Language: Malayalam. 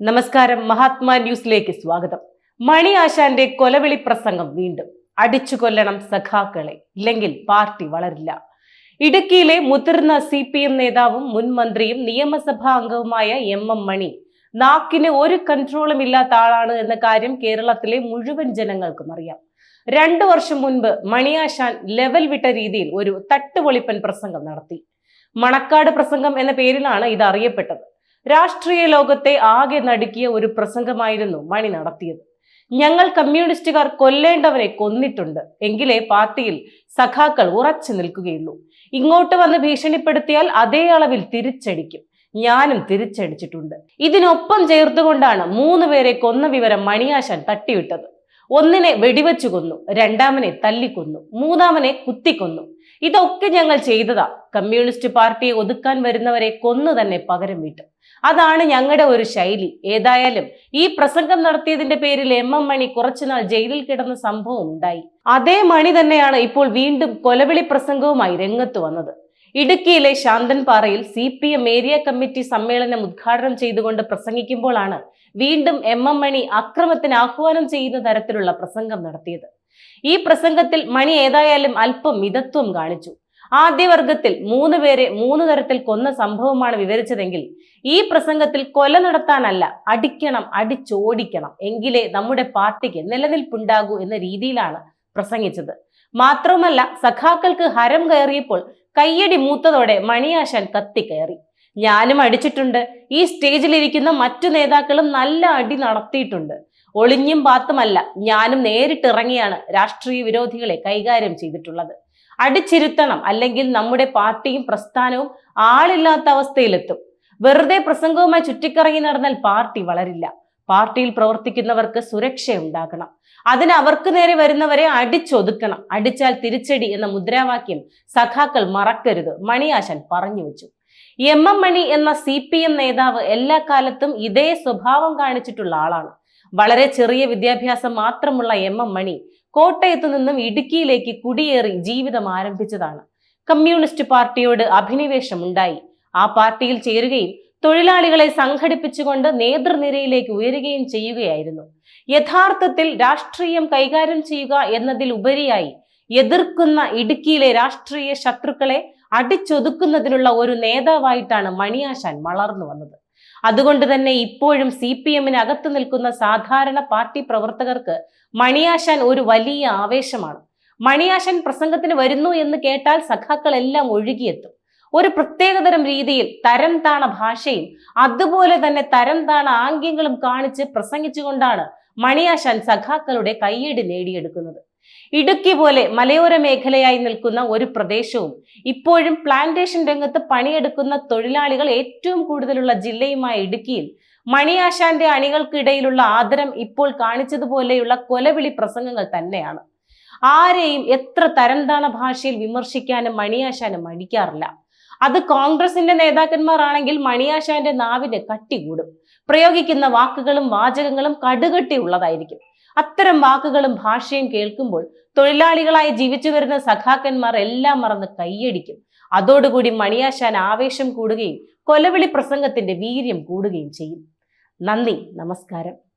നമസ്കാരം. മഹാത്മാ ന്യൂസിലേക്ക് സ്വാഗതം. മണി ആശാന്റെ കൊലവിളി പ്രസംഗം വീണ്ടും. അടിച്ചു കൊല്ലണം സഖാക്കളെ. ഇല്ലെങ്കിൽ പാർട്ടി വളരില്ല. ഇടുക്കിയിലെ മുതിർന്ന സി പി എം നേതാവും മുൻ മന്ത്രിയും നിയമസഭാ അംഗവുമായ എം എം മണി നാക്കിന് ഒരു കൺട്രോളും ഇല്ലാത്ത ആളാണ് എന്ന കാര്യം കേരളത്തിലെ മുഴുവൻ ജനങ്ങൾക്കും അറിയാം. രണ്ടു വർഷം മുൻപ് മണിയാശാൻ ലെവൽ വിട്ട രീതിയിൽ ഒരു തട്ടുപൊളിപ്പൻ പ്രസംഗം നടത്തി. മണക്കാട് പ്രസംഗം എന്ന പേരിലാണ് ഇത് അറിയപ്പെട്ടത്. രാഷ്ട്രീയ ലോകത്തെ ആകെ നടുക്കിയ ഒരു പ്രസംഗമായിരുന്നു മണി നടത്തിയത്. ഞങ്ങൾ കമ്മ്യൂണിസ്റ്റുകാർ കൊല്ലേണ്ടവരെ കൊന്നിട്ടുണ്ട്. എങ്കിലേ പാർട്ടിയിൽ സഖാക്കൾ ഉറച്ചു നിൽക്കുകയുള്ളൂ. ഇങ്ങോട്ട് വന്ന് ഭീഷണിപ്പെടുത്തിയാൽ അതേ അളവിൽ തിരിച്ചടിക്കും. ഞാനും തിരിച്ചടിച്ചിട്ടുണ്ട്. ഇതിനൊപ്പം ചേർത്തുകൊണ്ടാണ് മൂന്ന് പേരെ കൊന്ന വിവരം മണിയാശാൻ തട്ടിവിട്ടത്. ഒന്നിനെ വെടിവെച്ചു കൊന്നു രണ്ടാമനെ തല്ലിക്കൊന്നു മൂന്നാമനെ കുത്തിക്കൊന്നു. ഇതൊക്കെ ഞങ്ങൾ ചെയ്തതാ. കമ്മ്യൂണിസ്റ്റ് പാർട്ടിയെ ഒതുക്കാൻ വരുന്നവരെ കൊന്നു തന്നെ പകരം വീട്ടും. അതാണ് ഞങ്ങളുടെ ഒരു ശൈലി. ഏതായാലും ഈ പ്രസംഗം നടത്തിയതിന്റെ പേരിൽ എം എം മണി കുറച്ചുനാൾ ജയിലിൽ കിടന്ന സംഭവം ഉണ്ടായി. അതേ മണി തന്നെയാണ് ഇപ്പോൾ വീണ്ടും കൊലവിളി പ്രസംഗവുമായി രംഗത്ത് വന്നത്. ഇടുക്കിയിലെ ശാന്തൻപാറയിൽ C P M area committee സമ്മേളനം ഉദ്ഘാടനം ചെയ്തുകൊണ്ട് പ്രസംഗിക്കുമ്പോഴാണ് വീണ്ടും എം എം മണി അക്രമത്തിന് ആഹ്വാനം ചെയ്യുന്ന തരത്തിലുള്ള പ്രസംഗം നടത്തിയത്. ഈ പ്രസംഗത്തിൽ മണി ഏതായാലും അല്പം മിതത്വം കാണിച്ചു. ആദ്യവർഗത്തിൽ മൂന്ന് പേരെ മൂന്ന് തരത്തിൽ കൊന്ന സംഭവമാണ് വിവരിച്ചതെങ്കിൽ ഈ പ്രസംഗത്തിൽ കൊല നടത്താനല്ല അടിക്കണം അടിച്ചോടിക്കണം എങ്കിലേ നമ്മുടെ പാർട്ടിക്ക് നിലനിൽപ്പുണ്ടാകൂ എന്ന രീതിയിലാണ് പ്രസംഗിച്ചത്. മാത്രവുമല്ല സഖാക്കൾക്ക് ഹരം കയറിയപ്പോൾ കയ്യടി മൂത്തതോടെ മണിയാശാൻ കത്തിക്കയറി ഞാനും അടിച്ചിട്ടുണ്ട്. ഈ സ്റ്റേജിലിരിക്കുന്ന മറ്റു നേതാക്കളും നല്ല അടി നടത്തിയിട്ടുണ്ട്. ഒളിഞ്ഞും പാത്തുമല്ല ഞാനും നേരിട്ടിറങ്ങിയാണ് രാഷ്ട്രീയ വിരോധികളെ കൈകാര്യം ചെയ്തിട്ടുള്ളത്. അടിച്ചിരുത്തണം അല്ലെങ്കിൽ നമ്മുടെ പാർട്ടിയും പ്രസ്ഥാനവും ആളില്ലാത്ത അവസ്ഥയിലെത്തും. വെറുതെ പ്രസംഗവുമായി ചുറ്റിക്കറങ്ങി നടന്നാൽ പാർട്ടി വളരില്ല. പാർട്ടിയിൽ പ്രവർത്തിക്കുന്നവർക്ക് സുരക്ഷ ഉണ്ടാക്കണം അതിന് അവർക്ക് നേരെ വരുന്നവരെ അടിച്ചൊതുക്കണം. അടിച്ചാൽ തിരിച്ചടി എന്ന മുദ്രാവാക്യം സഖാക്കൾ മറക്കരുത് മണിയാശൻ പറഞ്ഞു വെച്ചു. എം എം മണി എന്ന സി പി എം നേതാവ് എല്ലാ കാലത്തും ഇതേ സ്വഭാവം കാണിച്ചിട്ടുള്ള ആളാണ്. വളരെ ചെറിയ വിദ്യാഭ്യാസം മാത്രമുള്ള എം എം മണി കോട്ടയത്തു നിന്നും ഇടുക്കിയിലേക്ക് കുടിയേറി ജീവിതം ആരംഭിച്ചതാണ്. കമ്മ്യൂണിസ്റ്റ് പാർട്ടിയോട് അഭിനിവേശം ഉണ്ടായി ആ പാർട്ടിയിൽ ചേരുകയും തൊഴിലാളികളെ സംഘടിപ്പിച്ചുകൊണ്ട് നേതൃനിരയിലേക്ക് ഉയരുകയും ചെയ്യുകയായിരുന്നു. യഥാർത്ഥത്തിൽ രാഷ്ട്രീയം കൈകാര്യം ചെയ്യുക എന്നതിൽ ഉപരിയായി എതിർക്കുന്ന ഇടുക്കിയിലെ രാഷ്ട്രീയ ശത്രുക്കളെ അടിച്ചൊതുക്കുന്നതിനുള്ള ഒരു നേതാവായിട്ടാണ് മണിയാശാൻ വളർന്നു വന്നത്. അതുകൊണ്ട് തന്നെ ഇപ്പോഴും സി പി എമ്മിന് നിൽക്കുന്ന സാധാരണ പാർട്ടി പ്രവർത്തകർക്ക് മണിയാശാൻ ഒരു വലിയ ആവേശമാണ്. മണിയാശാൻ പ്രസംഗത്തിന് വരുന്നു എന്ന് കേട്ടാൽ സഖാക്കളെല്ലാം ഒഴുകിയെത്തും. ഒരു പ്രത്യേകതരം രീതിയിൽ തരം താണ ഭാഷയും അതുപോലെ തന്നെ തരം താണ ആംഗ്യങ്ങളും കാണിച്ച് പ്രസംഗിച്ചുകൊണ്ടാണ് മണിയാശാൻ സഖാക്കളുടെ കയ്യടി നേടിയെടുക്കുന്നത്. ഇടുക്കി പോലെ മലയോര മേഖലയായി നിൽക്കുന്ന ഒരു പ്രദേശവും ഇപ്പോഴും പ്ലാന്റേഷൻ രംഗത്ത് പണിയെടുക്കുന്ന തൊഴിലാളികൾ ഏറ്റവും കൂടുതലുള്ള ജില്ലയുമായ ഇടുക്കിയിൽ മണിയാശാന്റെ അണികൾക്കിടയിലുള്ള ആദരം ഇപ്പോൾ കാണിച്ചതുപോലെയുള്ള കൊലവിളി പ്രസംഗങ്ങൾ തന്നെയാണ്. ആരെയും എത്ര തരംതാണ ഭാഷയിൽ വിമർശിക്കാനും മണിയാശാനും മടിക്കാറില്ല. അത് കോൺഗ്രസിന്റെ നേതാക്കന്മാരാണെങ്കിൽ മണിയാശാന്റെ നാവിന് കട്ടികൂടും. പ്രയോഗിക്കുന്ന വാക്കുകളും വാചകങ്ങളും കടുകട്ടി ഉള്ളതായിരിക്കും അത്തരം വാക്കുകളും ഭാഷയും കേൾക്കുമ്പോൾ തൊഴിലാളികളായി ജീവിച്ചു വരുന്ന സഖാക്കന്മാർ എല്ലാം മറന്ന് കൈയടിക്കും. അതോടുകൂടി മണിയാശാൻ ആവേശം കൂടുകയും കൊലവിളി പ്രസംഗത്തിന്റെ വീര്യം കൂടുകയും ചെയ്യും. നന്ദി നമസ്കാരം.